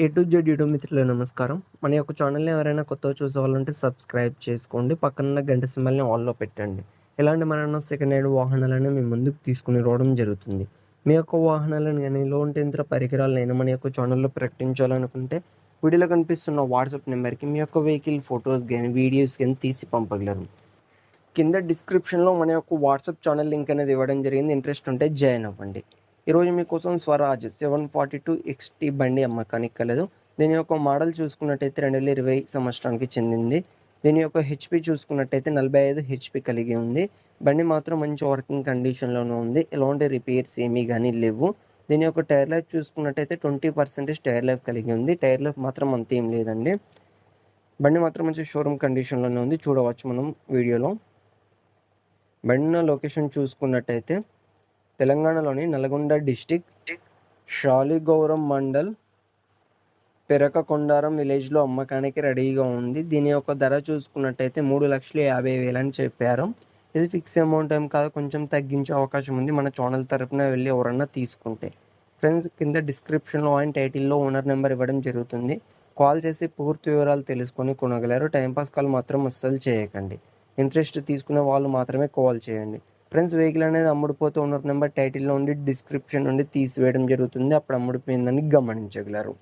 A to Z YouTube మిత్రులు నమస్కారం. మన యొక్క ఛానల్ని ఎవరైనా కొత్తగా చూసేవాళ్ళంటే సబ్స్క్రైబ్ చేసుకోండి. పక్కన గంట సింబల్ని ఆన్లో పెట్టండి. ఇలాంటి మన సెకండ్ హ్యాండ్ వాహనాలను మేము ముందుకు తీసుకుని రావడం జరుగుతుంది. మీ యొక్క వాహనాలను కానీ లోన్ పరికరాలు అయినా మన యొక్క ఛానల్లో ప్రకటించాలనుకుంటే వీడియోలో కనిపిస్తున్న వాట్సాప్ నెంబర్కి మీ యొక్క వెహికల్ ఫొటోస్ కానీ వీడియోస్ కానీ తీసి పంపగలరు. కింద డిస్క్రిప్షన్లో మన యొక్క వాట్సాప్ ఛానల్ లింక్ అనేది ఇవ్వడం జరిగింది. ఇంట్రెస్ట్ ఉంటే జాయిన్ అవ్వండి. ఈరోజు మీకోసం Swaraj seven forty two X T బండి అమ్మకానికి కలదు. దీని యొక్క మోడల్ చూసుకున్నట్టయితే రెండు వేల ఇరవై సంవత్సరానికి చెందింది. దీని యొక్క హెచ్పి చూసుకున్నట్టయితే నలభై ఐదు హెచ్పి కలిగి ఉంది. బండి మాత్రం మంచి వర్కింగ్ కండిషన్లోనే ఉంది. ఎలాంటి రిపేర్స్ ఏమీ కానీ లేవు. దీని యొక్క టైర్ లైఫ్ చూసుకున్నట్టయితే ట్వంటీ పర్సెంటేజ్ టైర్ లైఫ్ కలిగి ఉంది. టైర్ లైఫ్ మాత్రం అంత ఏం లేదండి. బండి మాత్రం మంచి షోరూమ్ కండిషన్లోనే ఉంది. చూడవచ్చు మనం వీడియోలో. బండి లొకేషన్ చూసుకున్నట్టయితే తెలంగాణలోని నల్గొండ డిస్టిక్ షాలిగౌరం మండల్ పెరకకొండారం విలేజ్లో అమ్మకానికి రెడీగా ఉంది. దీని యొక్క ధర చూసుకున్నట్టయితే మూడు లక్షల యాభై వేలు అని చెప్పారు. ఇది ఫిక్స్ అమౌంట్ ఏం కాదు కొంచెం తగ్గించే అవకాశం ఉంది. మన ఛానల్ తరపున వెళ్ళి ఎవరన్నా తీసుకుంటే. ఫ్రెండ్స్ కింద డిస్క్రిప్షన్లో ఆయన టైటిల్లో ఓనర్ నెంబర్ ఇవ్వడం జరుగుతుంది. కాల్ చేసి పూర్తి వివరాలు తెలుసుకొని కొనగలరు. టైంపాస్ కాల్ మాత్రం అస్సలు చేయకండి. ఇంట్రెస్ట్ తీసుకునే వాళ్ళు మాత్రమే కాల్ చేయండి. ఫ్రెండ్స్ వెహికల్ అనేది అమ్ముడుపోతూ ఓనర్ నెంబర్ టైటిల్లో ఉండి డిస్క్రిప్షన్ నుండి తీసివేయడం జరుగుతుంది. అప్పుడు అమ్ముడిపోయిందని గమనించగలరు.